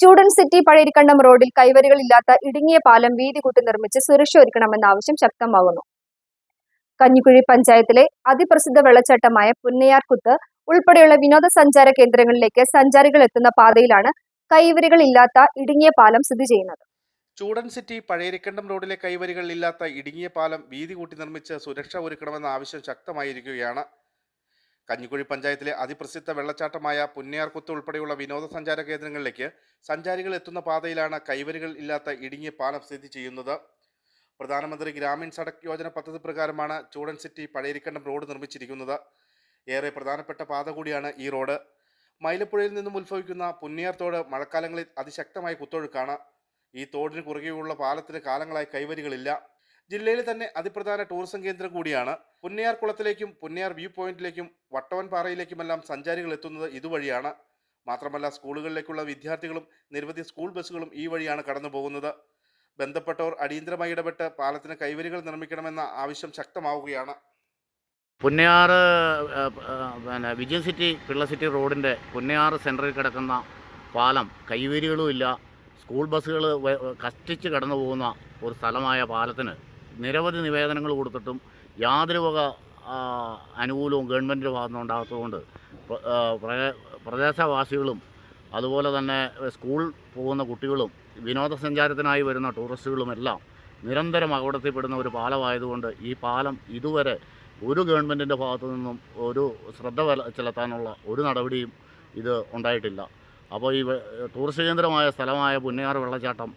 ചൂടൻ സിറ്റി പഴയരിക്കണ്ടം റോഡിൽ കൈവരികളില്ലാത്ത ഇടുങ്ങിയ പാലം വീതി കൂട്ടി നിർമ്മിച്ച് സുരക്ഷ ഒരുക്കണമെന്ന ആവശ്യം ശക്തമാകുന്നു കഞ്ഞിക്കുഴി പഞ്ചായത്തിലെ അതിപ്രസിദ്ധ വെള്ളച്ചാട്ടമായ പുന്നയാർകുത്ത് ഉൾപ്പെടെയുള്ള വിനോദസഞ്ചാര കേന്ദ്രങ്ങളിലേക്ക് സഞ്ചാരികൾ എത്തുന്ന പാതയിലാണ് കൈവരികളില്ലാത്ത ഇടുങ്ങിയ പാലം സ്ഥിതി ചെയ്യുന്നത്. ചൂടൻ സിറ്റി പഴയരിക്കണ്ടം റോഡിലെ കൈവരികളില്ലാത്ത ഇടുങ്ങിയ പാലം വീതി കൂട്ടി നിർമ്മിച്ച് സുരക്ഷ ഒരുക്കണമെന്ന ആവശ്യം ശക്തമായിരിക്കുകയാണ് കഞ്ഞിക്കുഴി പഞ്ചായത്തിലെ അതിപ്രസിദ്ധ വെള്ളച്ചാട്ടമായ പുന്നയാർകുത്ത് ഉൾപ്പെടെയുള്ള വിനോദസഞ്ചാര കേന്ദ്രങ്ങളിലേക്ക് സഞ്ചാരികൾ എത്തുന്ന പാതയിലാണ് കൈവരികൾ ഇല്ലാത്ത ഇടുങ്ങിയ പാലം സ്ഥിതി ചെയ്യുന്നത്. പ്രധാനമന്ത്രി ഗ്രാമീൺ സഡക് യോജന പദ്ധതി പ്രകാരമാണ് ചൂടൻ സിറ്റി പഴയരിക്കണ്ടം റോഡ് നിർമ്മിച്ചിരിക്കുന്നത്. ഏറെ പ്രധാനപ്പെട്ട പാത കൂടിയാണ് ഈ റോഡ്. മൈലപ്പുഴയിൽ നിന്നും ഉത്ഭവിക്കുന്ന പുന്നിയാർ തോട് മഴക്കാലങ്ങളിൽ അതിശക്തമായ കുത്തൊഴുക്കാണ്. ഈ തോടിന് കുറുകെയുള്ള പാലത്തിന് കാലങ്ങളായി കൈവരികളില്ല. ജില്ലയിലെ തന്നെ അതിപ്രധാന ടൂറിസം കേന്ദ്രം കൂടിയാണ്. പുന്നയാർ കുളത്തിലേക്കും പുന്നയാർ വ്യൂ പോയിന്റിലേക്കും വട്ടവൻ പാറയിലേക്കുമെല്ലാം സഞ്ചാരികൾ എത്തുന്നത് ഇതുവഴിയാണ്. മാത്രമല്ല സ്കൂളുകളിലേക്കുള്ള വിദ്യാർത്ഥികളും നിരവധി സ്കൂൾ ബസ്സുകളും ഈ വഴിയാണ് കടന്നു പോകുന്നത് ബന്ധപ്പെട്ടവർ അടിയന്തരമായി ഇടപെട്ട് പാലത്തിന് കൈവരികൾ നിർമ്മിക്കണമെന്ന ആവശ്യം ശക്തമാവുകയാണ്. പുന്നയാർ പിന്നെ വിജയൻ സിറ്റി പിള്ള സിറ്റി റോഡിന്റെ പുന്നയാർ സെന്ററിൽ കിടക്കുന്ന പാലം കൈവരികളും ഇല്ല സ്കൂൾ ബസ്സുകൾ കഷ്ടിച്ച് കടന്നു പോകുന്ന ഒരു സ്ഥലമായ പാലത്തിന് നിരവധി നിവേദനങ്ങൾ കൊടുത്തിട്ടും യാതൊരു വക അനുകൂലവും ഗവൺമെന്റിന്റെ ഭാഗത്തുനിന്ന് ഉണ്ടാകാത്തതുകൊണ്ട് പ്രദേശവാസികളും അതുപോലെ തന്നെ സ്കൂൾ പോകുന്ന കുട്ടികളും വിനോദസഞ്ചാരത്തിനായി വരുന്ന ടൂറിസ്റ്റുകളും എല്ലാം നിരന്തരം അപകടത്തിൽപ്പെടുന്ന ഒരു പാലമായതുകൊണ്ട് ഈ പാലം ഇതുവരെ ഒരു ഗവൺമെന്റിന്റെ ഭാഗത്തു നിന്നും ഒരു ശ്രദ്ധ ചെലുത്താനുള്ള ഒരു നടപടിയും ഇത് ഉണ്ടായിട്ടില്ല. അപ്പോൾ ഈ ടൂറിസ്റ്റ് കേന്ദ്രമായ സ്ഥലമായ പുന്നയാർ വെള്ളച്ചാട്ടം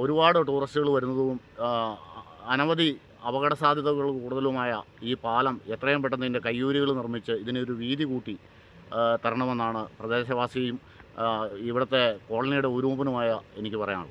ഒരുപാട് ടൂറിസ്റ്റുകൾ വരുന്നതും അനവധി അപകട സാധ്യതകൾ കൂടുതലുമായ ഈ പാലം എത്രയും പെട്ടെന്ന് ഇതിന്റെ കയ്യൂരികൾ നിർമ്മിച്ച് ഇതിനൊരു വീതി കൂട്ടി തരണമെന്നാണ് പ്രദേശവാസിയും ഇവിടുത്തെ കോളനിയുടെ ഉരൂപനുമായ എനിക്ക് പറയാനുള്ളത്.